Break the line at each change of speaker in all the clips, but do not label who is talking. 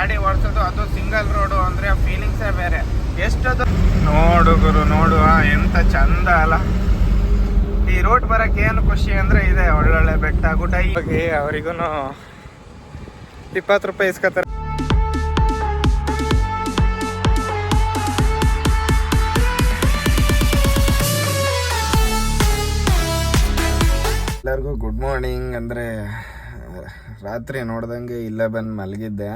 ಗಾಡಿ ಓಡಿಸೋದು ಅದು single road ಅಂದ್ರೆ ಫೀಲಿಂಗ್ಸೇ ಬೇರೆ. ಎಷ್ಟದು ನೋಡು ಗುರು ನೋಡು ಆ, ಎಂತ ಚಂದ ಅಲ್ಲ. ಈ ರೋಡ್ ಬರಕ್ಕೆ ಏನು ಖುಷಿ ಅಂದ್ರೆ ಇದೆ ಒಳ್ಳೊಳ್ಳೆ ಬೆಟ್ಟ ಗುಡ್ಡ. ಹೋಗಿ ಅವರಿಗೂ ಇಪ್ಪತ್ತು ರೂಪಾಯಿ ಇಸ್ಕೊತಾರೆ. ಎಲ್ಲರಿಗೂ ಗುಡ್ ಮಾರ್ನಿಂಗ್ ಅಂದರೆ ರಾತ್ರಿ ನೋಡ್ದಂಗೆ ಇಲ್ಲ ಬಂದು ಮಲಗಿದ್ದೆ.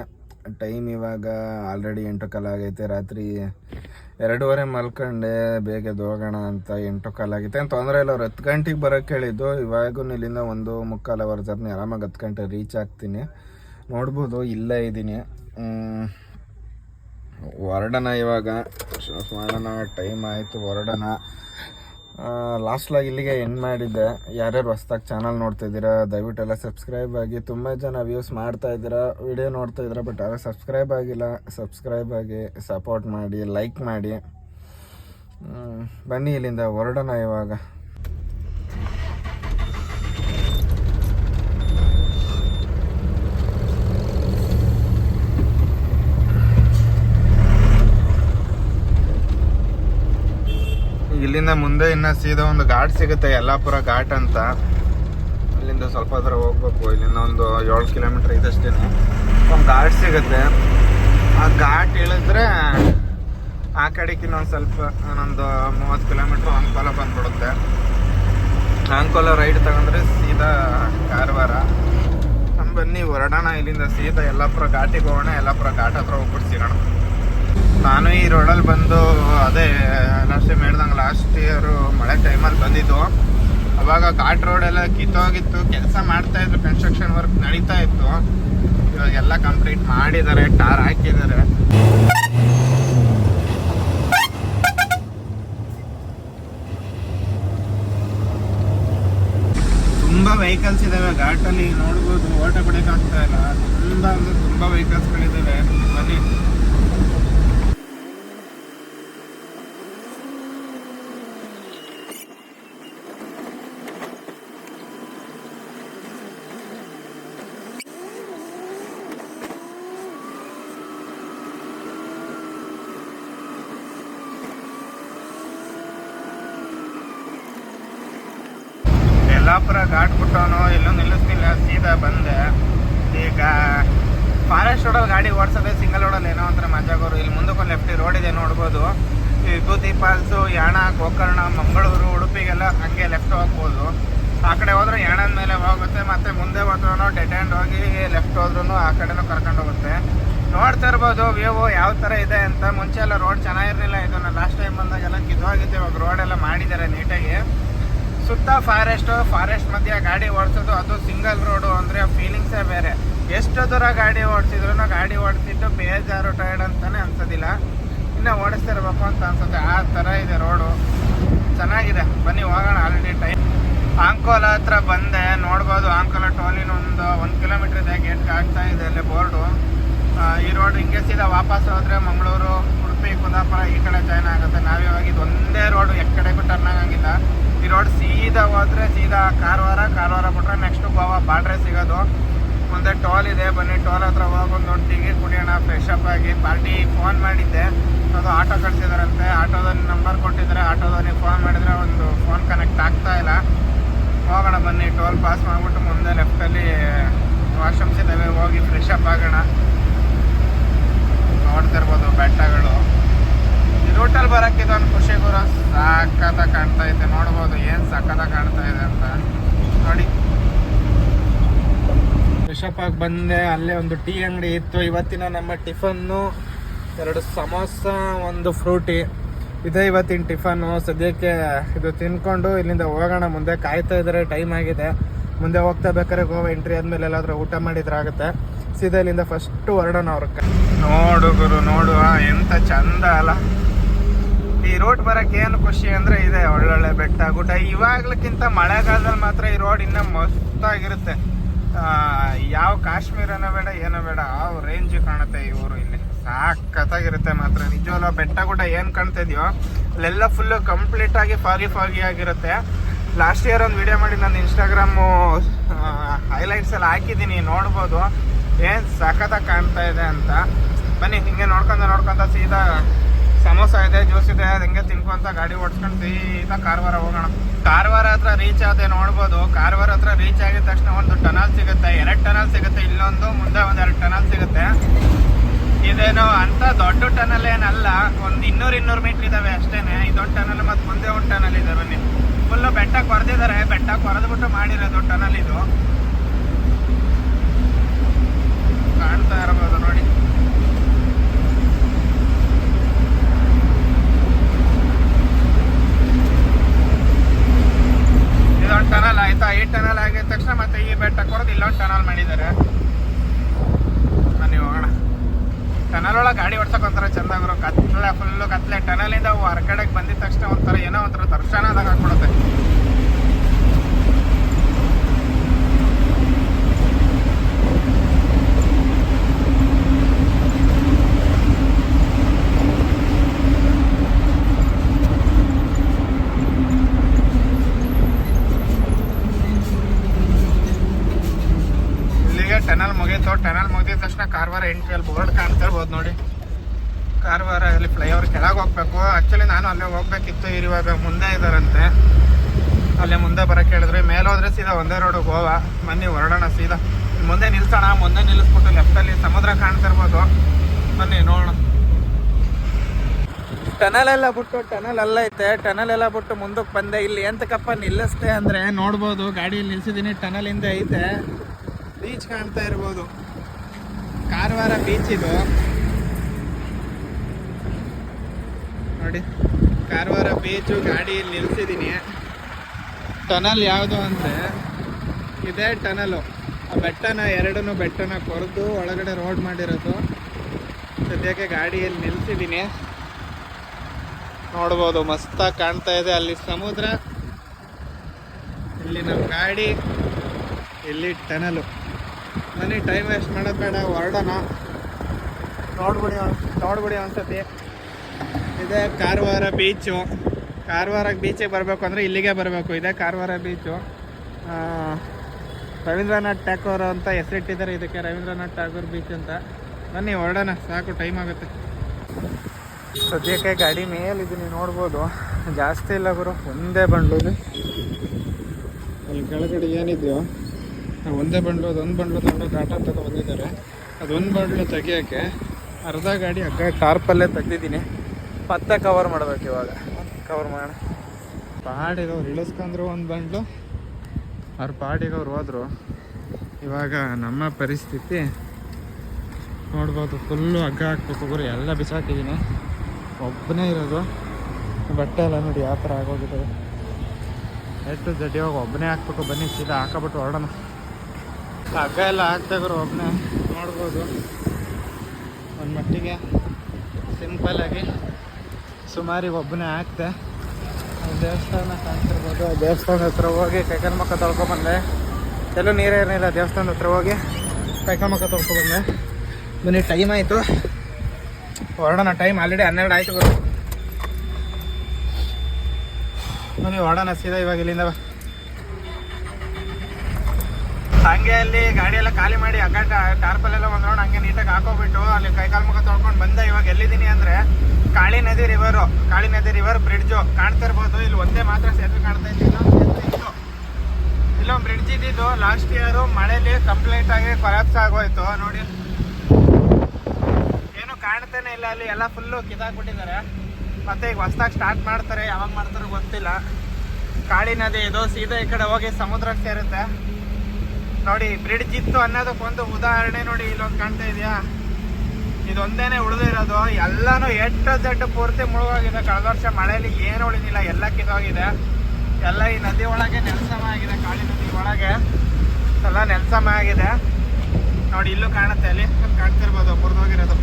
ಟೈಮ್ ಇವಾಗ ಆಲ್ರೆಡಿ ಎಂಟು ಕಾಲ ಆಗೈತೆ. ರಾತ್ರಿ ಎರಡೂವರೆ ಮಲ್ಕೊಂಡೆ, ಬೇಗ ಹೋಗೋಣ ಅಂತ ಎಂಟು ಕಾಲ ಆಗೈತೆ. ಏನು ತೊಂದರೆ ಇಲ್ಲ, ಅವ್ರು ಹತ್ತು ಗಂಟೆಗೆ ಬರೋಕ್ಕೆ ಹೇಳಿದ್ದು. ಇವಾಗೂ ಇಲ್ಲಿಂದ ಒಂದು ಮುಕ್ಕಾಲ ಅವರ್ ಜರ್ನಿ, ಆರಾಮಾಗಿ ಹತ್ತು ಗಂಟೆ ರೀಚ್ ಆಗ್ತೀನಿ. ನೋಡ್ಬೋದು, ಇಲ್ಲೇ ಇದ್ದೀನಿ. ಹೊರಡೋಣ ಇವಾಗ. ಮಾಡೋಣ, ಟೈಮ್ ಆಯಿತು, ಹೊರಡೋಣ. ಲಾಸ್ಟ್ಲಾಗಿ ಇಲ್ಲಿಗೆ ಎಂಡ್ ಮಾಡಿದ್ದೆ. ಯಾರ್ಯಾರು ಹೊಸ್ದಾಗಿ ಚಾನಲ್ ನೋಡ್ತಾ ಇದ್ದೀರಾ, ದಯವಿಟ್ಟು ಎಲ್ಲ ಸಬ್ಸ್ಕ್ರೈಬ್ ಆಗಿ, ತುಂಬ ಜನ ವ್ಯೂಸ್ ಮಾಡ್ತಾ ಇದ್ದೀರಾ ವಿಡಿಯೋ ನೋಡ್ತಾ ಇದ್ದೀರಾ ಬಟ್ ಯಾರು ಸಬ್ಸ್ಕ್ರೈಬ್ ಆಗಿಲ್ಲ ಸಬ್ಸ್ಕ್ರೈಬ್ ಆಗಿ ಸಪೋರ್ಟ್ ಮಾಡಿ ಲೈಕ್ ಮಾಡಿ. ಬನ್ನಿ ಇಲ್ಲಿಂದ, ಹೊರಡೋಣ ಇವಾಗ. ಇಲ್ಲಿಂದ ಮುಂದೆ ಇನ್ನ ಸೀದಾ ಒಂದು ಘಾಟ್ ಸಿಗುತ್ತೆ, ಯಲ್ಲಾಪುರ ಘಾಟ್ ಅಂತ. ಅಲ್ಲಿಂದ ಸ್ವಲ್ಪ ಹತ್ರ ಹೋಗ್ಬೇಕು. ಇಲ್ಲಿಂದ ಒಂದು ಏಳು ಕಿಲೋಮೀಟರ್ ಇದಷ್ಟೇ ಒಂದು ಘಾಟ್ ಸಿಗುತ್ತೆ. ಆ ಘಾಟ್ ಇಳಿದ್ರೆ ಆ ಕಡೆಗೆ ಇನ್ನೊಂದು ಸ್ವಲ್ಪ ಇನ್ನೊಂದು ಮೂವತ್ತು ಕಿಲೋಮೀಟ್ರ್ ಅಂಕೋಲ ಬಂದ್ಬಿಡುತ್ತೆ. ಅಂಕೋಲ ರೈಡ್ ತಗೊಂಡ್ರೆ ಸೀದಾ ಕಾರವಾರ. ಬನ್ನಿ, ಹೊರಡೋಣ ಇಲ್ಲಿಂದ ಸೀದಾ ಯಲ್ಲಾಪುರ ಘಾಟಿಗೆ ಹೋಗೋಣ, ಯಲ್ಲಾಪುರ ಘಾಟ್ ಹತ್ರ ಹೋಗ್ಬಿಟ್ಟು ಸಿಗೋಣ. ನಾನು ಈ ರೋಡಲ್ಲಿ ಬಂದು ಅದೇ ಲಾಸ್ಟ್ ಟೈಮ್ ಹೇಳ್ದಂಗೆ ಲಾಸ್ಟ್ ಇಯರು ಮಳೆ ಟೈಮಲ್ಲಿ ಬಂದಿದ್ದು. ಅವಾಗ ಘಾಟ್ ರೋಡ್ ಎಲ್ಲ ಕಿತ್ತೋಗಿತ್ತು. ಕೆಲಸ ಮಾಡ್ತಾ ಇದ್ರು ಕನ್ಸ್ಟ್ರಕ್ಷನ್ ವರ್ಕ್ ನಡೀತಾ ಇತ್ತು. ಇವಾಗೆಲ್ಲ ಕಂಪ್ಲೀಟ್ ಮಾಡಿದ್ದಾರೆ, ಟಾರ್ ಹಾಕಿದ್ದಾರೆ. ತುಂಬಾ ವೆಹಿಕಲ್ಸ್ ಇದಾವೆ. ಘಾಟಲ್ಲಿ ನೋಡ್ಬೋದು, ಓಟ ಆಗ್ತಾ ಇಲ್ಲ. ತುಂಬಾ ಅಂದ್ರೆ ತುಂಬಾ ವೆಹಿಕಲ್ಸ್ಗಳಿದ್ದಾವೆ ಬನ್ನಿ ಯಲ್ಲಾಪುರ ಘಾಟ್ ಬಿಟ್ಟವನು ಎಲ್ಲೂ ನಿಲ್ಲಿಸ್ತಿಲ್ಲ ಸೀದಾ ಬಂದೆ ಈಗ ಫಾರೆಸ್ಟ್ ರೋಡಲ್ಲಿ ಗಾಡಿ ಓಡಿಸೋದೇ ಸಿಂಗಲ್ ರೋಡಲ್ಲಿ ಏನೋ ಒಂಥರ ಮಜಾಗೋರು ಇಲ್ಲಿ ಮುಂದಕ್ಕೊಂದು ಲೆಫ್ಟ್ ರೋಡ್ ಇದೆ ನೋಡ್ಬೋದು. ವಿಭೂತಿ ಫಾಲ್ಸು ಯಾಣ, ಗೋಕರ್ಣ, ಮಂಗಳೂರು, ಉಡುಪಿಗೆಲ್ಲ ಹಂಗೆ ಲೆಫ್ಟ್ ಹೋಗ್ಬೋದು. ಆ ಕಡೆ ಹೋದ್ರೆ ಯಾಣದ ಮೇಲೆ ಹೋಗುತ್ತೆ, ಮತ್ತೆ ಮುಂದೆ ಹೋದ್ರೂ ಡೆಡ್ ಹ್ಯಾಂಡ್ ಹೋಗಿ ಲೆಫ್ಟ್ ಹೋದ್ರೂ ಆ ಕಡೆನೂ ಕರ್ಕೊಂಡು ಹೋಗುತ್ತೆ. ನೋಡ್ತಾ ಇರ್ಬೋದು ವ್ಯೂ ಯಾವ ಥರ ಇದೆ ಅಂತ. ಮುಂಚೆ ಎಲ್ಲ ರೋಡ್ ಚೆನ್ನಾಗಿರಲಿಲ್ಲ. ಇದನ್ನ ಲಾಸ್ಟ್ ಟೈಮ್ ಬಂದಾಗೆಲ್ಲ ಕಿದ್ದೋಗಿತ್ತು ಇವಾಗ ರೋಡ್ ಎಲ್ಲ ಮಾಡಿದ್ದಾರೆ ನೀಟಾಗಿ ಸುತ್ತ ಫಾರೆಸ್ಟ್ ಫಾರೆಸ್ಟ್ ಮಧ್ಯ ಗಾಡಿ ಓಡಿಸೋದು, ಅದು ಸಿಂಗಲ್ ರೋಡು ಅಂದ್ರೆ ಫೀಲಿಂಗ್ಸೇ ಬೇರೆ. ಎಷ್ಟು ದೂರ ಗಾಡಿ ಓಡಿಸಿದ್ರು ಗಾಡಿ ಓಡಿಸಿದ್ದು ಬೇಜಾರು ಟೈರ್ಡ್ ಅಂತಾನೆ ಅನ್ಸೋದಿಲ್ಲ. ಇನ್ನು ಓಡಿಸ್ತಿರ್ಬೇಕು ಅಂತ ಅನ್ಸುತ್ತೆ. ಆ ಥರ ಇದೆ ರೋಡು. ಚೆನ್ನಾಗಿದೆ. ಬನ್ನಿ, ಹೋಗೋಣ ಆಲ್ರೆಡಿ ಟೈಮ್ ಆಂಕೋಲ ಹತ್ರ ಬಂದೆ. ನೋಡ್ಬೋದು ಆಂಕೋಲ ಟೋಲಿನ ಒಂದು ಒಂದು ಕಿಲೋಮೀಟರ್ ಇದೆ. ಗೇಟ್ ಕಾಡ್ತಾ ಇದೆ ಅಲ್ಲಿ ಬೋರ್ಡು. ಈ ರೋಡ್ ಹಿಂಗೆ ಸೀದಾ ವಾಪಸ್ ಹೋದರೆ ಮಂಗಳೂರು, ಉಡುಪಿ, ಕುಂದಾಪುರ ಈ ಕಡೆ ಜಾಯ್ನ್ ಆಗುತ್ತೆ. ನಾವಿವಾಗ ಇದು ಒಂದೇ ರೋಡ್ ಎಕ್ಕಡೆಗೂ ಟರ್ನ್ ಆಗಂಗಿಲ್ಲ. ಈ ರೋಡ್ ಸೀದಾ ಹೋದರೆ ಸೀದಾ ಕಾರವಾರ ಕಾರವಾರ ಬಿಟ್ರೆ ನೆಕ್ಸ್ಟ್ ಗೋವಾ ಬಾಡ್ರೆ ಸಿಗೋದು. ಮುಂದೆ ಟಾಲ್ ಇದೆ. ಬನ್ನಿ ಟಾಲ್ ಹತ್ರ ಹೋಗೊಂದು ಒಂದು ಕುಡಿಯೋಣ. ಫ್ರೆಶ್ ಅಪ್ ಆಗಿ ಪಾರ್ಟಿ ಫೋನ್ ಮಾಡಿದ್ದೆ. ಅದು ಆಟೋ ಕಳ್ಸಿದಾರಂತೆ. ಆಟೋದಲ್ಲಿ ನಂಬರ್ ಕೊಟ್ಟಿದ್ದಾರೆ ಆಟೋದವನಿಗೆ ಫೋನ್ ಮಾಡಿದ್ರೆ ಒಂದು ಫೋನ್ ಕನೆಕ್ಟ್ ಆಗ್ತಾ ಇಲ್ಲ. ಹೋಗೋಣ ಬನ್ನಿ ಟೋಲ್ ಪಾಸ್ ಮಾಡಿಬಿಟ್ಟು ಮುಂದೆ ಲೆಫ್ಟಲ್ಲಿ ವಾಶ್ರೂಮ್ಸ್ ಇದ್ದಾವೆ ಹೋಗಿ ಫ್ರೆಶ್ ಅಪ್ ಆಗೋಣ. ನೋಡ್ತಿರ್ಬೋದು ಬೆಟ್ಟಗಳು. ಈ ರೂಟಲ್ಲಿ ಬರೋಕ್ಕಿದೊಂದು ಖುಷಿ ಗುರು. ಸಖತ್ತ ಕಾಣ್ತಾ ಇದೆ. ನೋಡ್ಬೋದು ಏನು ಸಕ್ಕತ್ತ ಕಾಣ್ತಾ ಇದೆ ಅಂತ. ನೋಡಿ. ಫ್ರೆಶಪ್ ಆಗಿ ಬಂದೆ, ಅಲ್ಲೇ ಒಂದು ಟೀ ಅಂಗಡಿ ಇತ್ತು. ಇವತ್ತಿನ ನಮ್ಮ ಟಿಫನ್ನು, ಎರಡು ಸಮೋಸ, ಒಂದು ಫ್ರೂಟಿ. ಇದೇ ಇವತ್ತಿನ ಟಿಫನ್ನು. ಸದ್ಯಕ್ಕೆ ಇದು ತಿನ್ಕೊಂಡು ಇಲ್ಲಿಂದ ಹೋಗೋಣ. ಮುಂದೆ ಕಾಯ್ತಾ ಇದ್ದಾರೆ, ಟೈಮ್ ಆಗಿದೆ. ಮುಂದೆ ಹೋಗ್ತಾ ಬೇಕಾದ್ರೆ ಗೋವಾ ಎಂಟ್ರಿ ಆದಮೇಲೆ ಎಲ್ಲಾದರೂ ಊಟ ಮಾಡಿದ್ರಾಗುತ್ತೆ ಸೀದಾ ಇಲ್ಲಿಂದ ಫಸ್ಟ್ ಹೊರಡೋಣ ಅವ್ರ ನೋಡು ಗುರು, ನೋಡು. ಎಂತ ಚಂದ ಅಲ್ಲ. ಈ ರೋಡ್ ಬರಕ್ಕೆ ಏನು ಖುಷಿ ಅಂದ್ರೆ ಇದೆ, ಒಳ್ಳೊಳ್ಳೆ ಬೆಟ್ಟ ಗುಡ್ಡ. ಇವಾಗ್ಲಕ್ಕಿಂತ ಮಳೆಗಾಲದಲ್ಲಿ ಮಾತ್ರ ಈ ರೋಡ್ ಇನ್ನ ಮಸ್ತಾಗಿರುತ್ತೆ. ಯಾವ ಕಾಶ್ಮೀರನೋ ಬೇಡ, ಏನೋ ಬೇಡ, ಆ ರೇಂಜ್ ಕಾಣುತ್ತೆ ಊರು ಇಲ್ಲಿ. ಸಾಕತ್ತಾಗಿರುತ್ತೆ ಮಾತ್ರ. ನಿಜವಲ್ಲ ಬೆಟ್ಟ ಗುಡ್ಡ ಏನು ಕಾಣ್ತಾ ಇದೆಯೋ, ಅಲ್ಲೆಲ್ಲ ಫುಲ್ ಕಂಪ್ಲೀಟ್ ಆಗಿ ಫಾಗಿ ಫಾಗಿ ಆಗಿರುತ್ತೆ. ಲಾಸ್ಟ್ ಇಯರ್ ಒಂದು ವಿಡಿಯೋ ಮಾಡಿ ನಾನು ಇನ್ಸ್ಟಾಗ್ರಾಮು ಹೈಲೈಟ್ಸ್ ಎಲ್ಲ ಹಾಕಿದ್ದೀನಿ, ನೋಡ್ಬೋದು. ಏನು ಸಖತ್ತಾಗಿ ಕಾಣ್ತಾ ಇದೆ ಅಂತ. ಬನ್ನಿ, ಹಿಂಗೆ ನೋಡ್ಕೊಂತ ನೋಡ್ಕೊಂತ ಸೀದಾ ಸಮೋಸ ಇದೆ, ಜ್ಯೂಸ್ ಇದೆ ಹಿಂಗೆ ತಿನ್ಕೊಂತ ಗಾಡಿ ಓಡಿಸ್ಕೊಂಡು ಸೀದಾ ಕಾರವಾರ ಹೋಗೋಣ. ಕಾರವಾರ ಹತ್ರ ರೀಚ್ ಆದ್ರೆ ನೋಡ್ಬೋದು. ಕಾರವಾರ ಹತ್ರ ರೀಚ್ ಆಗಿದ ತಕ್ಷಣ ಒಂದು ಟನಲ್ ಸಿಗುತ್ತೆ, ಎರಡು ಟನಲ್ ಸಿಗುತ್ತೆ, ಇಲ್ಲೊಂದು, ಮುಂದೆ ಒಂದು ಎರಡು ಟನಲ್ ಸಿಗುತ್ತೆ. ಇದೇನು ಅಂತ ದೊಡ್ಡ ಟನಲ್ ಏನಲ್ಲ, ಒಂದು ಇನ್ನೂರು ಇನ್ನೂರು ಮೀಟರ್ ಇದಾವೆ ಅಷ್ಟೇನೆ. ಇದೊಂದು ಟನಲ್ ಮತ್ತು ಮುಂದೆ ಒಂದು ಟನಲ್ ಇದೆ ಬನ್ನಿ ಫುಲ್ ಬೆಟ್ಟ ಕೊರೆದಿದ್ದಾರೆ ಬೆಟ್ಟ ಕೊರೆದ್ಬಿಟ್ಟು ಮಾಡಿರೋದು ಟನಲ್ ಇದು. ಕಾಣ್ತಾ ಇರಬಹುದು ನೋಡಿ. ಇದೊಂದು ಟನಲ್ ಆಯ್ತಾ? ಈ ಟನಲ್ ಆಗಿದ ತಕ್ಷಣ ಮತ್ತೆ ಈ ಬೆಟ್ಟ ಕೊಡೋದು ಇಲ್ಲೊಂದು ಟನಲ್ ಮಾಡಿದ್ದಾರೆ. ಮನೆ ಹೋಗೋಣ. ಟನಲ್ ಒಳಗೆ ಗಾಡಿ ಓಡ್ಸಕ್ಕೊಂಥರ ಒಂಥರ ಚಂದಾಗಿರೋ ಕತ್ಲೆ ಫುಲ್ಲು ಕತ್ಲೆ ಟನಲ್ ಇಂದ ಹೊರಗಡೆಗೆ ಬಂದಿದ ತಕ್ಷಣ ಒಂಥರ ಏನೋ ಒಂಥರ ದರ್ಶನದಾಗ ಹಾಕ್ಬಿಡುತ್ತೆ ಇಲ್ಲಿಗೆ ಟನಲ್ ಮುಗೀತು ಟನಲ್ ಮುಗಿದ ತಕ್ಷಣ ಕಾರವಾರ ಎಂಟ್ರಿ ಅಲ್ಲಿ ಬೋರ್ಡ್ ಕಾಣ್ತಾ ಇರ್ಬೋದು ನೋಡಿ. ಕಾರವಾರ ಅಲ್ಲಿ ಫ್ಲೈಓವರ್ ಕೆಳಗೆ ಹೋಗ್ಬೇಕು. ಆಕ್ಚುಲಿ ನಾನು ಅಲ್ಲೇ ಹೋಗ್ಬೇಕಿತ್ತು, ಇರುವಾಗ ಮುಂದೆ ಇದಾರಂತೆ ಅಲ್ಲೇ ಮುಂದೆ ಬರಕ್ಕೆ ಹೇಳಿದ್ರೆ. ಮೇಲೆ ಹೋದ್ರೆ ಸೀದಾ ಒಂದೇ ರೋಡ್ ಗೋವಾ ಬನ್ನಿ, ಹೊರಡೋಣ ಸೀದಾ. ಮುಂದೆ ನಿಲ್ಸೋಣ, ಮುಂದೆ ನಿಲ್ಲಿಸ್ಬಿಟ್ಟು ಲೆಫ್ಟಲ್ಲಿ ಸಮುದ್ರ ಕಾಣ್ತಾ ಇರ್ಬೋದು ಬನ್ನಿ, ನೋಡೋಣ. ಟನಲ್ ಎಲ್ಲ ಬಿಟ್ಟು ಟನಲ್ ಎಲ್ಲ ಐತೆ. ಟನಲ್ ಎಲ್ಲ ಬಿಟ್ಟು ಮುಂದಕ್ಕೆ ಬಂದೆ. ಇಲ್ಲಿ ಎಂತಕಪ್ಪ ನಿಲ್ಲಿಸ್ತೆ ಅಂದ್ರೆ ನೋಡ್ಬೋದು. ಗಾಡಿಯಲ್ಲಿ ನಿಲ್ಸಿದ್ದೀನಿ ಟನಲ್ ಹಿಂದೆ ಐತೆ. ಬೀಚ್ ಕಾಣ್ತಾ ಇರ್ಬೋದು. ಕಾರವಾರ ಬೀಚ್ ಇದು. ನೋಡಿ, ಕಾರವಾರ ಬೀಚು ಗಾಡಿಯಲ್ಲಿ ನಿಲ್ಸಿದ್ದೀನಿ. ಟನಲ್ ಯಾವುದು ಅಂದರೆ, ಇದೇ ಟನಲು ಆ ಬೆಟ್ಟನ ಎರಡನ್ನೂ ಬೆಟ್ಟನ ಕೊರೆದು ಒಳಗಡೆ ರೋಡ್ ಮಾಡಿರೋದು. ಸದ್ಯಕ್ಕೆ ಗಾಡಿಯಲ್ಲಿ ನಿಲ್ಸಿದ್ದೀನಿ. ನೋಡ್ಬೋದು ಮಸ್ತಾಗಿ ಕಾಣ್ತಾ ಇದೆ ಅಲ್ಲಿ ಸಮುದ್ರ. ಇಲ್ಲಿ ನಮ್ಮ ಗಾಡಿ, ಇಲ್ಲಿ ಟನಲು ಬನ್ನಿ ಟೈಮ್ ವೇಸ್ಟ್ ಮಾಡೋದು ಬೇಡ, ಹೊರಡೋಣ. ನೋಡ್ಬಿಡಿ ನೋಡ್ಬಿಡಿ ಒಂದ್ಸತಿ. ಇದೇ ಕಾರವಾರ ಬೀಚು ಕಾರವಾರ ಬೀಚಿಗೆ ಬರಬೇಕು ಅಂದರೆ ಇಲ್ಲಿಗೆ ಬರಬೇಕು. ಇದೇ ಕಾರವಾರ ಬೀಚು ರವೀಂದ್ರನಾಥ್ ಟ್ಯಾಗೋರ್ ಅಂತ ಹೆಸರಿಟ್ಟಿದ್ದಾರೆ ಇದಕ್ಕೆ, ರವೀಂದ್ರನಾಥ್ ಟ್ಯಾಗೋರ್ ಬೀಚ್ ಅಂತ. ಬನ್ನಿ, ಹೊರಡೋಣ. ಸಾಕು ಟೈಮ್ ಆಗುತ್ತೆ. ಸದ್ಯಕ್ಕೆ ಗಾಡಿ ಮೇಲಿದ್ದೀನಿ, ನೋಡ್ಬೋದು. ಜಾಸ್ತಿ ಇಲ್ಲ ಗುರು, ಒಂದೇ ಬಂಡ್ಲು ಇಲ್ಲಿ ಕೆಳಗಡೆ ಏನಿದೆಯೋ. ಒಂದೇ ಬಂಡ್ಲು, ಅದೊಂದು ಬಂಡ್ಲು ತಗೊಂಡು ಟಾಟಾ ಅಂತ ಬಂದಿದ್ದಾರೆ. ಅದೊಂದು ಬಂಡ್ಲು ತೆಗಿಯೋಕ್ಕೆ ಅರ್ಧ ಗಾಡಿ ಹಗ್ಗ ಟಾರ್ಪಲ್ಲೇ ತೆಗ್ದಿದ್ದೀನಿ. ಮತ್ತೆ ಕವರ್ ಮಾಡ್ಬೇಕು ಇವಾಗ. ಕವರ್ ಮಾಡೋಣ. ಪಾಡಿಗೆ ಅವ್ರು ಇಳಿಸ್ಕೊಂಡ್ರು ಒಂದು ಬಂಡ್ಲು. ಅವ್ರ ಪಾಡಿಗೆ ಅವ್ರು ಹೋದ್ರು. ಇವಾಗ ನಮ್ಮ ಪರಿಸ್ಥಿತಿ ನೋಡ್ಬೋದು ಫುಲ್ಲು ಹಗ್ಗ ಹಾಕ್ಬೇಕು ಗುರು. ಎಲ್ಲ ಬಿಸಾಕಿದ್ದೀನಿ. ಒಬ್ಬನೇ ಇರೋದು. ಬಟ್ಟೆ ಎಲ್ಲ ನೋಡಿ ಯಾವ ಥರ ಆಗೋಗಿದ್ದಾರೆ ಎಷ್ಟು ಜಡ್ಡಿ ಹೋಗಿ ಒಬ್ಬನೇ ಹಾಕ್ಬೇಕು. ಬನ್ನಿ, ಸೀದಾ ಹಾಕೋಬಿಟ್ಟು ಹೊರಡೋಣ. ಹಗ್ಗ ಎಲ್ಲ ಹಾಕ್ತಾಗ್ರು ಒಬ್ಬನೇ ನೋಡ್ಬೋದು. ಒಂದು ಮಟ್ಟಿಗೆ ಸಿಂಪಲಾಗಿ ಸುಮಾರಿಗೆ ಒಬ್ಬನೇ ಹಾಕ್ತೆ ದೇವಸ್ಥಾನ ಕಾಣ್ತಿರ್ಬೋದು. ಆ ದೇವಸ್ಥಾನದ ಹತ್ರ ಹೋಗಿ ಕೈಕಲ್ ಮುಖ ತೊಳ್ಕೊಬಂದೆ ಎಲ್ಲೂ ನೀರೇನಿಲ್ಲ ದೇವಸ್ಥಾನದ ಹತ್ರ ಹೋಗಿ ಕೈಕಲ್ ಮುಖ ತೊಳ್ಕೊಬಂದೆ ಬನ್ನಿ ಟೈಮ್ ಆಯಿತು. ಹೊರಡೋಣ ಟೈಮ್ ಆಲ್ರೆಡಿ ಹನ್ನೆರಡು ಆಯಿತು ಗುರು. ಬನ್ನಿ, ಹೊರಡೋಣ, ಸೀದಾ ಇವಾಗ ಇಲ್ಲಿಂದ. ಹಂಗೆ ಅಲ್ಲಿ ಗಾಡಿ ಎಲ್ಲ ಖಾಲಿ ಮಾಡಿ ಅಕ್ಕ ಟಾರ್ಪಲ್ ಎಲ್ಲ ಒಂದು ರೌಂಡ್ ಹಂಗೆ ನೀಟಾಗಿ ಹಾಕೋಬಿಟ್ಟು ಅಲ್ಲಿ ಕೈಕಾಲು ಮುಖ ತೊಳ್ಕೊಂಡು ಬಂದೆ. ಇವಾಗ ಎಲ್ಲಿದ್ದೀನಿ ಅಂದ್ರೆ ಕಾಳಿ ನದಿ ರಿವರು ಕಾಳಿ ನದಿ ರಿವರ್ ಬ್ರಿಡ್ಜು ಕಾಣ್ತಾ ಇರ್ಬೋದು. ಇಲ್ಲಿ ಒಂದೇ ಮಾತ್ರ ಸೇತುವೆ ಕಾಣ್ತಾ ಇದ್ದಿಲ್ಲ ಇಲ್ಲೊಂದು ಬ್ರಿಡ್ಜ್ ಇದ್ದಿದ್ದು. ಲಾಸ್ಟ್ ಇಯರು ಮಳೇಲಿ ಕಂಪ್ಲೀಟ್ ಆಗಿ ಕೊಲಾಪ್ಸ್ ಆಗೋಯ್ತು. ನೋಡಿ. ಏನು ಕಾಣ್ತಾನೆ ಇಲ್ಲ. ಅಲ್ಲಿ ಎಲ್ಲ ಫುಲ್ಲು ಕಿದಾಕ್ಬಿಟ್ಟಿದ್ದಾರೆ ಮತ್ತೆ ಈಗ ಹೊಸ್ದಾಗಿ ಸ್ಟಾರ್ಟ್ ಮಾಡ್ತಾರೆ. ಯಾವಾಗ ಮಾಡ್ತಾರೋ ಗೊತ್ತಿಲ್ಲ. ಕಾಳಿ ನದಿ ಇದು ಸೀದಾ ಈ ಕಡೆ ಹೋಗಿ ಸಮುದ್ರಕ್ಕೆ ಸೇರುತ್ತೆ. ನೋಡಿ, ಬ್ರಿಡ್ಜ್ ಇತ್ತು ಅನ್ನೋದಕ್ಕೊಂದು ಉದಾಹರಣೆ ನೋಡಿ ಇಲ್ಲೊಂದು ಕಾಣ್ತಾ ಇದೆಯಾ? ಇದೊಂದೇನೆ ಉಳಿದಿರೋದು ಎಲ್ಲಾನು ಎಟ್ಟು ಜಡ್ಡು ಪೂರ್ತಿ ಮುಳುಗೋಗಿದೆ. ಕಳೆದ ವರ್ಷ ಮಳೆಯಲ್ಲಿ ಏನು ಉಳಿದಿಲ್ಲ, ಎಲ್ಲ ಕಿದೋಗಿದೆ ಎಲ್ಲ ಈ ನದಿ ಒಳಗೆ ನೆಲಸಮ ಆಗಿದೆ, ಕಾಳಿ ನದಿ ಒಳಗೆ. ಎಲ್ಲ ನೆಲಸಮ ಆಗಿದೆ. ನೋಡಿ, ಇಲ್ಲೂ ಕಾಣುತ್ತೆ. ಅಲ್ಲಿ ಕಾಣ್ತಿರ್ಬೋದು ಮುರಿದೋಗಿರೋದು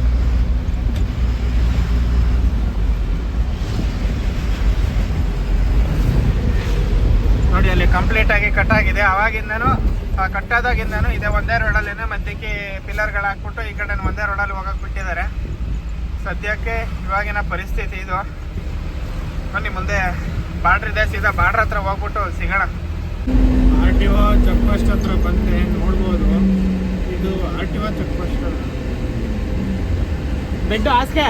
ನೋಡಿ, ಅಲ್ಲಿ ಕಂಪ್ಲೀಟ್ ಆಗಿ ಕಟ್ ಆಗಿದೆ. ಅವಾಗಿಂದನು ಕಟ್ಟಾದಾಗಿಂದನು ಇದೆ ಒಂದೇ ರೋಡಲ್ಲೇನೆ ಮಧ್ಯಕ್ಕೆ ಪಿಲ್ಲರ್ಗಳು ಹಾಕ್ಬಿಟ್ಟು ಈ ಕಡೆ ಒಂದೇ ರೋಡಲ್ಲಿ ಹೋಗಕ್ಕೆ ಬಿಟ್ಟಿದ್ದಾರೆ ಸದ್ಯಕ್ಕೆ ಇವಾಗಿನ ಪರಿಸ್ಥಿತಿ ಇದು. ಬನ್ನಿ ಮುಂದೆ ಬಾರ್ಡ್ರ್ ಇದೆ ಸೀದಾ ಬಾರ್ಡ್ರ್ ಹತ್ರ ಹೋಗ್ಬಿಟ್ಟು ಸಿಗೋಣ. R T O check post ಹತ್ರ ಬಂದೆ ನೋಡ್ಬೋದು. ಇದು R T O check post
bed ಹಾಸ್ಗೆ.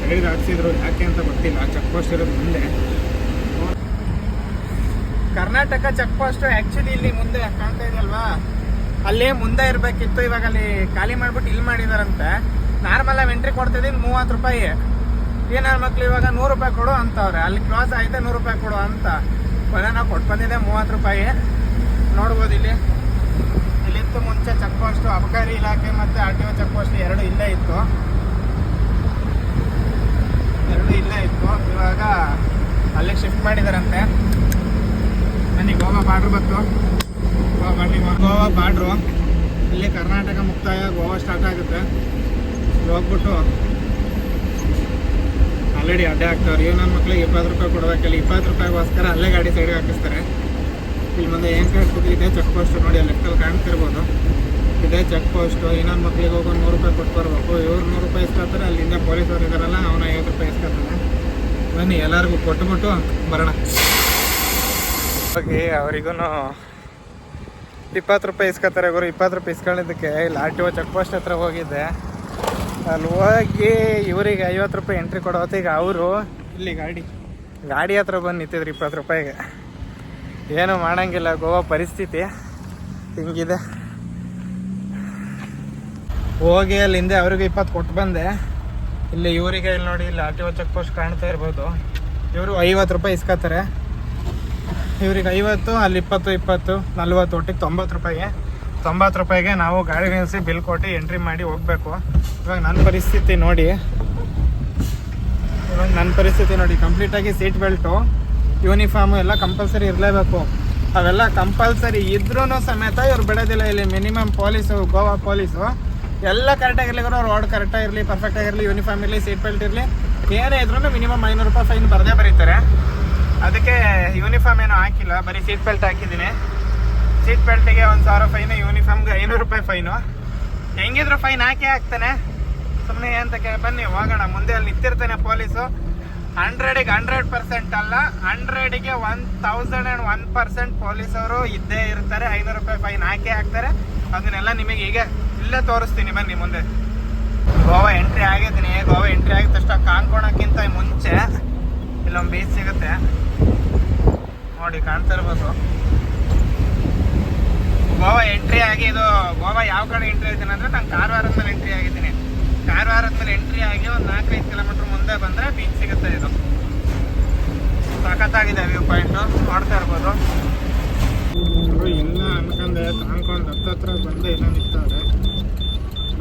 ಸೈಡ್ ಹಾಕ್ಸಿದ್ರು, ಯಾಕೆ ಅಂತ ಗೊತ್ತಿಲ್ಲ. ಚೆಕ್ ಪೋಸ್ಟ್ ಇರೋದು ಮುಂದೆ. ಕರ್ನಾಟಕ ಚೆಕ್ ಪೋಸ್ಟ್ ಆಕ್ಚುಲಿ ಇಲ್ಲಿ ಮುಂದೆ ಕಾಣ್ತಾ ಇದೆಯಲ್ವಾ ಅಲ್ಲೇ ಮುಂದೆ ಇರಬೇಕಿತ್ತು, ಇವಾಗ ಅಲ್ಲಿ ಖಾಲಿ ಮಾಡ್ಬಿಟ್ಟು ಇಲ್ಲಿ ಮಾಡಿದಾರಂತೆ. ನಾರ್ಮಲ್ ಆಗಿ ಎಂಟ್ರಿ ಕೊಡ್ತಿದ್ದೀನಿ ಮೂವತ್ತು ರೂಪಾಯಿ. ಏನಾರ ಮಕ್ಳು ಇವಾಗ ನೂರು ರೂಪಾಯಿ ಕೊಡು ಅಂತವ್ರೆ. ಅಲ್ಲಿ ಕ್ಲಾಸ್ ಆಯ್ತೆ, ನೂರು ರೂಪಾಯಿ ಕೊಡು ಅಂತ. ಮೊನ್ನೆ ನಾವು ಕೊಟ್ಟು ಬಂದಿದ್ದೆ, ಮೂವತ್ತು ರೂಪಾಯಿ. ನೋಡ್ಬೋದು ಇಲ್ಲಿ. ಇಲ್ಲಿತ್ತು ಮುಂಚೆ ಚೆಕ್ ಪೋಸ್ಟು ಅಬಕಾರಿ ಇಲಾಖೆ ಮತ್ತು R T O check post ಎರಡು ಇಲ್ಲೇ ಇತ್ತು. ಎರಡು ಇಲ್ಲೇ ಇತ್ತು ಇವಾಗ ಅಲ್ಲಿಗೆ ಶಿಫ್ಟ್ ಮಾಡಿದಾರಂತೆ. ನನಗೆ ಗೋವಾ ಬಾರ್ಡ್ರ್ ಬಂತು. ಗೋವಾ ಬಾರ್ಡ್ರಿ ಗೋವಾ ಬಾರ್ಡ್ರು. ಇಲ್ಲಿ ಕರ್ನಾಟಕ ಮುಕ್ತಾಯ, ಗೋವಾ ಸ್ಟಾರ್ಟ್ ಆಗುತ್ತೆ. ಹೋಗ್ಬಿಟ್ಟು ಆಲ್ರೆಡಿ ಅಡ್ಡೆ ಹಾಕ್ತವ್ರೆ ಇವ್ ನನ್ನ ಮಕ್ಳಿಗೆ ಇಪ್ಪತ್ತು ರೂಪಾಯಿ ಕೊಡಬೇಕಲ್ಲಿ ಇಪ್ಪತ್ತು ರೂಪಾಯಿಗೋಸ್ಕರ ಅಲ್ಲೇ ಗಾಡಿ ಸೈಡ್ಗೆ ಹಾಕಿಸ್ತಾರೆ. ಇಲ್ಲಿ ಮುಂದೆ ಏನು ಕಡೆ ಕೂತಿದೆ ಚೆಕ್ ಪೋಸ್ಟ್ ನೋಡಿ ಅಲ್ಲಿ ಲೆಕ್ಕಲ್ಲಿ ಕಾಣ್ತಿರ್ಬೋದು. ಇದೇ ಚೆಕ್ ಪೋಸ್ಟು ಇನ್ನೊಂದು ಮಕ್ಳಿಗೆ ಹೋಗಿ ನೂರು ರೂಪಾಯಿ ಕೊಟ್ಟು ಬರಬೇಕು. ಇವ್ರು ನೂರು ರೂಪಾಯಿ ಇಸ್ಕೊತಾರೆ ಅಲ್ಲಿಂದ ಪೊಲೀಸರು ಇದಾರಲ್ಲ ಅವನ ಐವತ್ತು ರೂಪಾಯಿ ಇಸ್ಕೊತಾನೆ. ಬನ್ನಿ ಎಲ್ಲರಿಗೂ ಕೊಟ್ಟುಬಿಟ್ಟು ಬರೋಣ. ಹೋಗಿ ಅವರಿಗೂ ಇಪ್ಪತ್ತು ರೂಪಾಯಿ ಇಸ್ಕೊತಾರೆ ಗುರು. ಇಪ್ಪತ್ತು ರೂಪಾಯಿ ಇಸ್ಕೊಳ್ಳೋದಕ್ಕೆ ಇಲ್ಲಿ R T O check post ಹತ್ರ ಹೋಗಿದ್ದೆ ಅಲ್ಲಿ ಹೋಗಿ ಇವರಿಗೆ ಐವತ್ತು ರೂಪಾಯಿ ಎಂಟ್ರಿ ಕೊಡೋ ಹೊತ್ತಿಗೆ ಅವರು ಇಲ್ಲಿ ಗಾಡಿ. ಗಾಡಿ ಹತ್ರ ಬಂದು ನಿಂತಿದ್ರು ಇಪ್ಪತ್ತು ರೂಪಾಯಿಗೆ. ಏನು ಮಾಡೋಂಗಿಲ್ಲ ಗೋವಾ ಪರಿಸ್ಥಿತಿ ಹಿಂಗಿದೆ. ಹೋಗಿ ಅಲ್ಲಿ ಹಿಂದೆ ಅವ್ರಿಗೆ ಇಪ್ಪತ್ತು ಕೊಟ್ಟು ಬಂದೆ. ಇಲ್ಲಿ ಇವರಿಗೆ ಇಲ್ಲಿ ನೋಡಿ, ಇಲ್ಲಿ ಆರ್ ಟಿ ಪೋಸ್ಟ್ ಕಾಣ್ತಾ ಇರ್ಬೋದು. ಇವರು ಐವತ್ತು ರೂಪಾಯಿ ಇಸ್ಕೋತಾರೆ ಇವ್ರಿಗೆ ಐವತ್ತು, ಅಲ್ಲಿ ಇಪ್ಪತ್ತು ಇಪ್ಪತ್ತು, ನಲ್ವತ್ತು, ಒಟ್ಟಿಗೆ ತೊಂಬತ್ತು ರೂಪಾಯಿಗೆ. ತೊಂಬತ್ತು ರೂಪಾಯಿಗೆ ನಾವು ಗಾಡಿ ನಿಲ್ಲಿಸಿ ಬಿಲ್ ಕೊಟ್ಟು ಎಂಟ್ರಿ ಮಾಡಿ ಹೋಗಬೇಕು. ಇವಾಗ ನನ್ನ ಪರಿಸ್ಥಿತಿ ನೋಡಿ. ಇವಾಗ ನನ್ನ ಪರಿಸ್ಥಿತಿ ನೋಡಿ. ಕಂಪ್ಲೀಟಾಗಿ ಸೀಟ್ ಬೆಲ್ಟು ಯೂನಿಫಾರ್ಮು ಎಲ್ಲ ಕಂಪಲ್ಸರಿ ಇರಲೇಬೇಕು. ಅವೆಲ್ಲ ಕಂಪಲ್ಸರಿ ಇದ್ರೂ ಸಮೇತ ಇವ್ರು ಬಿಡೋದಿಲ್ಲ. ಇಲ್ಲಿ ಮಿನಿಮಮ್ ಪೊಲೀಸು ಗೋವಾ ಪೊಲೀಸು ಎಲ್ಲ ಕರೆಕ್ಟಾಗಿರ್ಲಿ ರೋಡ್ ಪರ್ಫೆಕ್ಟ್ ಪರ್ಫೆಕ್ಟಾಗಿರಲಿ ಯೂನಿಫಾರ್ಮ್ ಇರಲಿ ಸೀಟ್ ಬೆಲ್ಟ್ ಇರಲಿ, ಏನೇ ಇದ್ರೂ ಮಿನಿಮಮ್ ಐನೂರು ರೂಪಾಯಿ ಫೈನ್ ಬರದೇ ಬರೀತಾರೆ. ಅದಕ್ಕೆ ಯೂನಿಫಾರ್ಮ್ ಏನೂ ಹಾಕಿಲ್ಲ, ಬರೀ ಸೀಟ್ ಬೆಲ್ಟ್ ಹಾಕಿದ್ದೀನಿ. ಸೀಟ್ ಬೆಲ್ಟಿಗೆ ಒಂದು ಸಾವಿರ ಫೈನು ಯೂನಿಫಾರ್ಮ್ಗೆ ಐನೂರು ರೂಪಾಯಿ ಫೈನು ಹೆಂಗಿದ್ರು ಫೈನ್ ಹಾಕೇ ಹಾಕ್ತಾನೆ ಸುಮ್ಮನೆ ಅಂತಕ್ಕೆ ಬನ್ನಿ, ಹೋಗೋಣ. ಮುಂದೆ ಅಲ್ಲಿ ನಿಂತಿರ್ತಾನೆ ಪೊಲೀಸು ಹಂಡ್ರೆಡಿಗೆ ಹಂಡ್ರೆಡ್ ಪರ್ಸೆಂಟ್ ಅಲ್ಲ ಹಂಡ್ರೆಡಿಗೆ one thousand and one percent ಪೊಲೀಸವರು ಇದ್ದೇ ಇರ್ತಾರೆ. ಐನೂರು ರೂಪಾಯಿ ಫೈನ್ ಹಾಕೇ ಹಾಕ್ತಾರೆ ಅದನ್ನೆಲ್ಲ ನಿಮಗೆ ಈಗ ಇಲ್ಲೇ ತೋರಿಸ್ತೀನಿ, ಬನ್ನಿ ಮುಂದೆ. ಗೋವಾ ಎಂಟ್ರಿ ಆಗಿದ್ದೀನಿ ಗೋವಾ ಎಂಟ್ರಿ ಆಗಿದ ತಕ್ಷಣ ಕಾಣ್ಕೊಳಕ್ಕಿಂತ ಮುಂಚೆ ಇಲ್ಲೊಂದು ಬೀಚ್ ಸಿಗುತ್ತೆ. ನೋಡಿ, ಕಾಣ್ತಾ ಇರ್ಬೋದು. ಗೋವಾ ಎಂಟ್ರಿ ಆಗಿ ಇದು, ಗೋವಾ ಯಾವ ಕಡೆ ಎಂಟ್ರಿ ಆಯ್ತೀನಿ ಅಂದ್ರೆ ನಾನು ಕಾರವಾರದ ಮೇಲೆ ಎಂಟ್ರಿ ಆಗಿದ್ದೀನಿ. ಕಾರವಾರದ ಮೇಲೆ ಎಂಟ್ರಿ ಆಗಿ ಒಂದು ನಾಲ್ಕೈದು ಕಿಲೋಮೀಟರ್ ಮುಂದೆ ಬಂದರೆ ಬೀಚ್ ಸಿಗುತ್ತೆ ಇದು. ಸಖತ್ತಾಗಿದೆ ವ್ಯೂ ಪಾಯಿಂಟ್ ನೋಡ್ತಾ ಇರ್ಬೋದು. ಇಲ್ಲ ಅನ್ಕೊಂಡೆ, ಕಾಣ್ಕೊಂಡು ಹತ್ತತ್ರ ಬಂದೆ ಇಲ್ಲ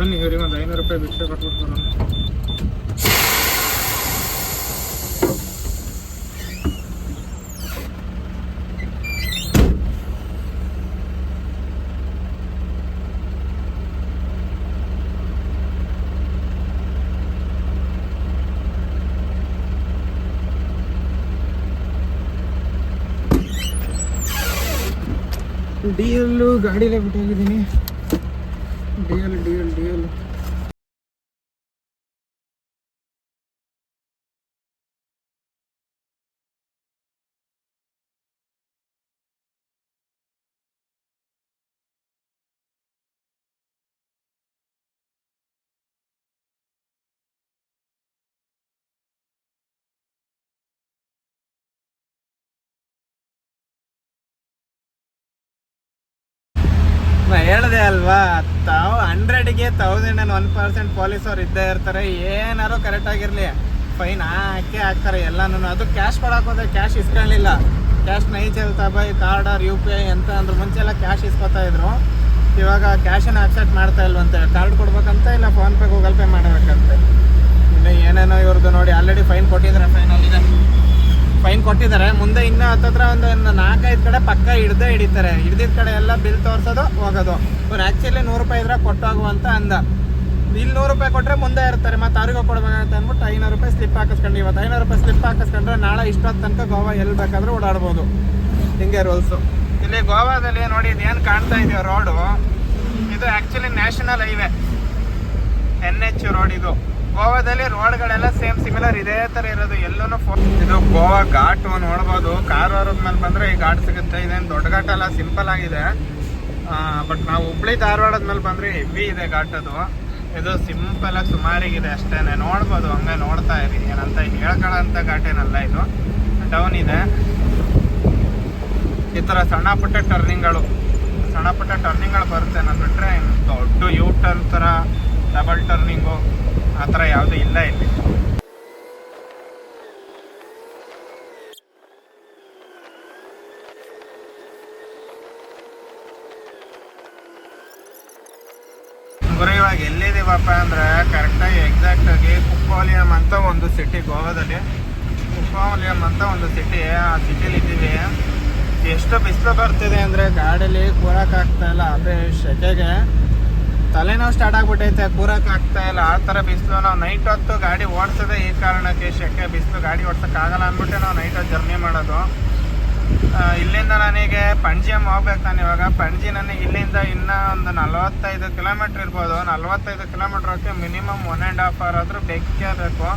ಬನ್ನಿ ಇವ್ರಿಗೆ ಒಂದು ಐನೂರು ರೂಪಾಯಿ ಭಿಕ್ಷೆ ಕೊಟ್ಬಿಟ್ಟು ಬರೋಣ. ಡಿ ಎಲ್ಲು ಗಾಡಿಲೇ ಬಿಟ್ಟೋಗಿದ್ದೀನಿ. DL DL DL. ಹೇಳ್ದೆ ಅಲ್ವಾ? ತಾವು ಹಂಡ್ರೆಡ್ಗೆ ತೌಸಂಡ್ ಆ್ಯಂಡ್ ಒನ್ ಪರ್ಸೆಂಟ್ ಪೊಲೀಸವ್ರು ಇದ್ದೇ ಇರ್ತಾರೆ ಏನಾರು ಕರೆಕ್ಟ್ ಆಗಿರಲಿ. ಫೈನ್ ಹಾಕಿ ಹಾಕ್ತಾರೆ ಎಲ್ಲಾನು ಅದು ಕ್ಯಾಶ್ ಕೊಡಕ್ ಹೋದ್ರೆ ಕ್ಯಾಶ್ ಇಸ್ಕೊಳ್ಳಿಲ್ಲ ಕ್ಯಾಶ್ ನೈಜ by? Card, or U P I ಅಂತ ಅಂದ್ರೆ ಮುಂಚೆ ಎಲ್ಲ ಕ್ಯಾಶ್ ಇಸ್ಕೊತಾ ಇದ್ರು. ಇವಾಗ ಕ್ಯಾಶನ್ನು ಅಕ್ಸೆಪ್ಟ್ ಮಾಡ್ತಾ ಇಲ್ವಂತೆ. ಕಾರ್ಡ್ ಕೊಡ್ಬೇಕಂತ ಇಲ್ಲ ಫೋನ್ ಪೇ, ಗೂಗಲ್ ಪೇ ಮಾಡಬೇಕಂತೆ? ಇನ್ನು ಏನೇನೋ ಇವ್ರದ್ದು ನೋಡಿ. ಆಲ್ರೆಡಿ ಫೈನ್ ಕೊಟ್ಟಿದ್ದಾರೆ ಫೈನಲ್ಲಿದೆ ಫೈನ್ ಕೊಟ್ಟಿದ್ದಾರೆ. ಮುಂದೆ ಇನ್ನೂ ಹತ್ತತ್ರ ಒಂದು ನಾಲ್ಕೈದು ಕಡೆ ಪಕ್ಕ ಹಿಡ್ದೇ ಹಿಡಿತಾರೆ. ಹಿಡ್ದಿದ್ದ ಕಡೆ ಎಲ್ಲ ಬಿಲ್ ತೋರ್ಸೋದು, ಹೋಗೋದು. ಅವ್ರು ಆ್ಯಕ್ಚುಲಿ ನೂರು ರೂಪಾಯಿ ಇದ್ರೆ ಕೊಟ್ಟೋಗು ಅಂತ ಅಂದ. ಇಲ್ಲಿ ನೂರು ರೂಪಾಯಿ ಕೊಟ್ಟರೆ ಮುಂದೆ ಇರ್ತಾರೆ. ಮತ್ತೆ ಅವ್ರಿಗೂ ಕೊಡ್ಬೇಕಂತ ಅಂದ್ಬಿಟ್ಟು ಐನೂರು ರೂಪಾಯಿ ಸ್ಲಿಪ್ ಹಾಕಿಸ್ಕೊಂಡು, ಇವತ್ತು ಐನೂರು ರೂಪಾಯಿ ಸ್ಲಿಪ್ ಹಾಕಿಸ್ಕೊಂಡ್ರೆ ನಾಳೆ ಇಷ್ಟೊತ್ತು ತನಕ ಗೋವಾ ಎಲ್ಲಿ ಬೇಕಾದರೂ ಓಡಾಡ್ಬೋದು. ಹಿಂಗೆ ರೂಲ್ಸು ಇಲ್ಲಿ ಗೋವಾದಲ್ಲಿ ನೋಡಿ ಇದೇನು ಕಾಣ್ತಾ ಇದೆಯೋ ರೋಡು ಇದು actually national highway N H road ಇದು. ಗೋವಾದಲ್ಲಿ ರೋಡ್ಗಳೆಲ್ಲ ಸೇಮ್ ಸಿಮಿಲರ್ ಇದೇ ತರ ಇರೋದು. ಎಲ್ಲೂ ಇದು ಗೋವಾ ಘಾಟ್ ನೋಡ್ಬೋದು. ಕಾರ್ ಮೇಲೆ ಬಂದ್ರೆ ಈ ಘಾಟ್ ಸಿಗುತ್ತೆ. ಇದೇನು ದೊಡ್ಡ ಘಾಟ್ ಅಲ್ಲ ಸಿಂಪಲ್ ಆಗಿದೆ. ಬಟ್ ನಾವು ಹುಬ್ಳಿ ಧಾರವಾಡದ ಮೇಲೆ ಬಂದ್ರೆ ಹೆವಿ ಇದೆ ಘಾಟ್ ಅದು. ಇದು ಸಿಂಪಲ್ ಆಗಿ ಸುಮಾರಿಗಿದೆ ಅಷ್ಟೇನೆ. ನೋಡ್ಬೋದು, ಹಂಗೆ ನೋಡ್ತಾ ಇರಿ ಏನಂತ ಹೇಳ್ಕೊಳ್ಳೋ ಘಾಟ್ ಏನಲ್ಲ ಇದು. ಡೌನ್ ಇದೆ. ಈ ಥರ ಸಣ್ಣ ಪುಟ್ಟ ಟರ್ನಿಂಗ್ಗಳು ಸಣ್ಣ ಪುಟ್ಟ ಟರ್ನಿಂಗ್ಗಳು ಬರುತ್ತೆ. ನಾನು ಬಿಟ್ರೆ ದೊಡ್ಡ ಯೂ ಟರ್ನ್ ಥರ ಡಬಲ್ ಟರ್ನಿಂಗು ಆ ಥರ ಯಾವುದೂ ಇಲ್ಲ ಇಲ್ಲಿ. ಇವಾಗ ಎಲ್ಲಿದ್ದೀವಪ್ಪ ಅಂದ್ರೆ ಕರೆಕ್ಟಾಗಿ ಎಕ್ಸಾಕ್ಟಾಗಿ ಕುಪ್ಪೋಲಿಯಂ ಅಂತ ಒಂದು ಸಿಟಿ ಗೋವಾದಲ್ಲಿ. ಕುಪ್ಪೋಲಿಯಂ ಅಂತ ಒಂದು ಸಿಟಿ ಆ ಸಿಟಿಲಿ ಇದ್ದೀವಿ. ಎಷ್ಟು ಬಿಸಿಲು ಬರ್ತಿದೆ ಅಂದರೆ ಗಾಡೀಲಿ ಕೂರಕ್ಕಾಗ್ತಾ ಇಲ್ಲ. ಅದೇ ಸೆಕೆಗೆ ತಲೆನೋವು ಸ್ಟಾರ್ಟ್ ಆಗ್ಬಿಟ್ಟೈತೆ ಕೂರಕ್ಕಾಗ್ತಾ ಇಲ್ಲ. ಆ ಥರ ಬಿಸಿಲು. ನಾವು ನೈಟ್ ಹೊತ್ತು ಗಾಡಿ ಓಡಿಸೋದೇ ಈ ಕಾರಣಕ್ಕೆ ಸೆಕೆ ಬಿಸಿಲು ಗಾಡಿ ಓಡ್ಸೋಕ್ಕಾಗಲ್ಲ ಅಂದ್ಬಿಟ್ಟು ನಾವು ನೈಟ್ ಹೊತ್ತು ಜರ್ನಿ ಮಾಡೋದು. ಇಲ್ಲಿಂದ ನನಗೆ ಪಣಜಿಯಮ್ ಹೋಗ್ಬೇಕು ನಾನು ಇವಾಗ. ಪಣಜಿ ನನಗೆ ಇಲ್ಲಿಂದ ಇನ್ನೂ ಒಂದು ನಲವತ್ತೈದು ಕಿಲೋಮೀಟ್ರ್ ಇರ್ಬೋದು. ನಲವತ್ತೈದು ಕಿಲೋಮೀಟ್ರ್ ಹೋಗಿ minimum one and half hour ಆದರೂ ಬೇಕೇ ಬೇಕು.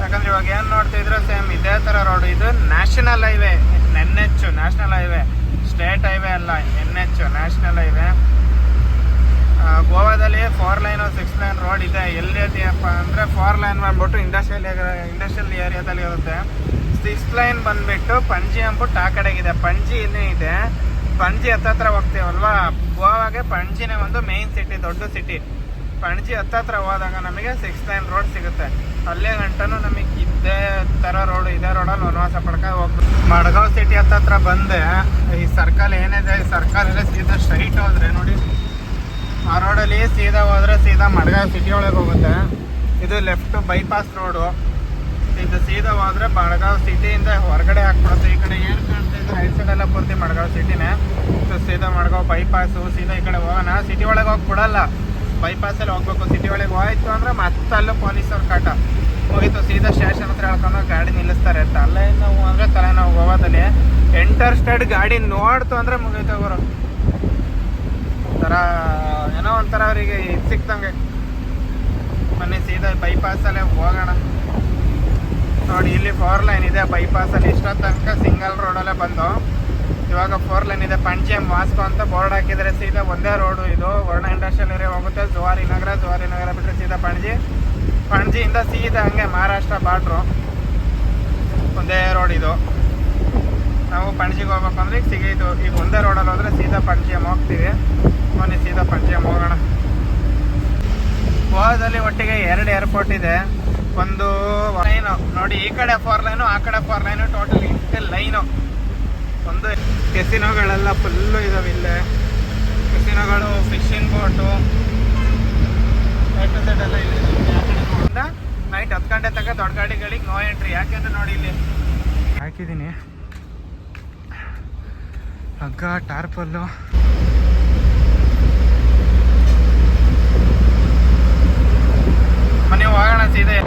ಯಾಕಂದ್ರೆ ಇವಾಗ ಏನು ನೋಡ್ತಿದ್ರೆ ಸೇಮ್ ಇದೇ ಥರ ರೋಡ್ ಇದು national highway N H national highway state highway ಅಲ್ಲ ಎನ್ ಎಚ್ ನ್ಯಾಷನಲ್ ಹೈವೇ ಗೋವಾದಲ್ಲಿ four line six line road ಇದೆ. ಎಲ್ಲಿ ಇದೆಯಪ್ಪ ಅಂದರೆ ಫೋರ್ ಲೈನ್ ಬಂದ್ಬಿಟ್ಟು ಇಂಡಸ್ಟ್ರಿಯಲ್ ಇಂಡಸ್ಟ್ರಿಯಲ್ ಏರಿಯಾದಲ್ಲಿ ಇರುತ್ತೆ. ಸಿಕ್ಸ್ ಲೈನ್ ಬಂದ್ಬಿಟ್ಟು ಪಂಜಿ ಅಂದ್ಬಿಟ್ಟು ಆ ಕಡೆಗಿದೆ. ಪಂಜಿ ಇನ್ನೇ ಇದೆ. ಪಂಜಿ ಹತ್ತತ್ರ ಹೋಗ್ತೀವಲ್ವಾ? ಗೋವಾಗೆ ಪಂಜಿನೇ ಒಂದು ಮೇನ್ ಸಿಟಿ ದೊಡ್ಡ ಸಿಟಿ ಪಣಜಿ ಹತ್ತತ್ರ ಹೋದಾಗ ನಮಗೆ ಸಿಕ್ಸ್ ಲೈನ್ ರೋಡ್ ಸಿಗುತ್ತೆ. ಅಲ್ಲೇ ಗಂಟನೂ ನಮಗೆ ಇದೇ ಥರ ರೋಡ್ ಇದೇ ರೋಡಲ್ಲಿ ವನವಾಸ ಪಡ್ಕ ಹೋಗ್ಬೇಕು. ಮಡ್ಗಾವ್ ಸಿಟಿ ಹತ್ತತ್ರ ಬಂದೆ. ಈ ಸರ್ಕಲ್ ಏನಿದೆ, ಈ ಸರ್ಕಲ್ ಸೀದಾ ಸ್ಟ್ರೈಟ್ ಹೋದ್ರೆ ನೋಡಿ. ಆ ರೋಡಲ್ಲಿ ಸೀದಾ ಹೋದ್ರೆ ಸೀದಾ ಮಡ್ಗಾವ್ ಸಿಟಿ ಒಳಗೆ ಹೋಗುತ್ತೆ. ಇದು ಲೆಫ್ಟ್ ಬೈಪಾಸ್ ರೋಡು ಇದು ಸೀದಾ ಹೋದ್ರೆ ಮಡ್ಗಾವ್ ಸಿಟಿಯಿಂದ ಹೊರಗಡೆ ಹಾಕ್ಬಿಡುತ್ತೆ. ಈ ಕಡೆ ಏನು ಕಾಣ್ತಾ ಇದೆ? ರೈಟ್ ಸೈಡ್ ಎಲ್ಲ ಪೂರ್ತಿ ಮಡ್ಗಾವ್ ಸಿಟಿನೇ ಸೊ ಸೀದಾ ಮಡ್ಗಾವ್ ಬೈಪಾಸು ಸೀದಾ ಈ ಕಡೆ ಹೋಗೋಣ. ಸಿಟಿ ಒಳಗೆ ಹೋಗಿ ಬಿಡಲ್ಲ. ಬೈಪಾಸಲ್ಲಿ ಹೋಗ್ಬೇಕು. ಸಿಟಿ ಒಳಗೆ ಹೋಯ್ತು ಅಂದ್ರೆ ಮತ್ತೆ ಅಲ್ಲೂ ಪೊಲೀಸವ್ರ ಕಾಟ. ಹೋಗಿತ್ತು ಸೀದಾ ಸ್ಟೇಷನ್ ಹತ್ರ ಹೇಳ್ಕೊಂಡು ಗಾಡಿ ನಿಲ್ಲಿಸ್ತಾರೆ ತಲೆನೋವು ಅಂದ್ರೆ ತಲೆನೋವು. ಗೋವಾದಲ್ಲಿ ಎಂಟರ್ ಸ್ಟೇಟ್ ಗಾಡಿ ನೋಡ್ತು ಅಂದ್ರೆ ಮುಗೀತು ಅವರು ಒಂಥರ, ಏನೋ ಒಂಥರ ಅವರಿಗೆ ಇದು ಸಿಕ್ತಂಗೆ ಮೊನ್ನೆ ಸೀದಾ ಬೈಪಾಸಲ್ಲೇ ಹೋಗೋಣ. ನೋಡಿ, ಇಲ್ಲಿ ಫೋರ್ ಲೈನ್ ಇದೆ ಬೈಪಾಸಲ್ಲಿ ಇಷ್ಟೊತ್ತು ತನಕ ಸಿಂಗಲ್ ರೋಡಲ್ಲೇ ಬಂದು. ಇವಾಗ ಫೋರ್ ಲೈನ್ ಇದೆ ಪಂಚೆಮ್ ವಾಸ್ಕೋ ಅಂತ ಬೋರ್ಡ್ ಹಾಕಿದರೆ ಸೀದಾ ಒಂದೇ ರೋಡು ಇದು. ವರ್ಣ ಇಂಡಸ್ಟ್ರಿಯಲ್ ಏರಿಯಾ ಹೋಗುತ್ತೆ, ಜುವಾರಿ ನಗರ ಜುವಾರಿ ನಗರ ಬಿಟ್ಟರೆ ಸೀದಾ ಪಣಜಿ. ಪಣಜಿಯಿಂದ ಸೀದಾ ಹಂಗೆ ಮಹಾರಾಷ್ಟ್ರ ಬಾರ್ಡ್ರು ಒಂದೇ ರೋಡ್ ಇದು. ನಾವು ಪಣಜಿಗೆ ಹೋಗ್ಬೇಕಂದ್ರೆ ಈಗ ಸಿಗಿದು ಈಗ ಒಂದೇ ರೋಡಲ್ಲಿ ಹೋದರೆ ಸೀದಾ ಪಣಜಿಯಮ್ ಹೋಗ್ತೀವಿ ಬನ್ನಿ ಸೀದಾ ಪಣಜಿಯಂ ಹೋಗೋಣ. ಗೋವಾದಲ್ಲಿ ಒಟ್ಟಿಗೆ ಎರಡು ಏರ್ಪೋರ್ಟ್ ಇದೆ. ಒಂದು ಲೈನು ನೋಡಿ, ಈ ಕಡೆ ಫೋರ್ ಲೈನು ಆ ಕಡೆ ಫೋರ್ ಲೈನು ಟೋಟಲ್ ಇಷ್ಟೇ ಲೈನು ಒಂದು ಕೆಸಿನೋಗಳೆಲ್ಲ ಫುಲ್ಲು ಇದಾವೆ ಇಲ್ಲೇ. ಕೆಸಿನೋಗಳು ಫಿಶಿಂಗ್ ಬೋಟು ಎಲ್ಲ ಇಲ್ಲಿ. ನೈಟ್ ಹತ್ತು ಗಂಟೆ ತನಕ ದೊಡ್ಡ ಗಾಡಿಗಳಿಗೆ ನೋ ಎಂಟ್ರಿ ಯಾಕೆಂದ್ರೆ ನೋಡಿ ಇಲ್ಲಿ ಹಾಕಿದ್ದೀನಿ. ಹಗ್ಗ ಟಾರ್ಪಲ್ಲು ಮನೆ ಹೋಗೋಣ ಸೀದೆ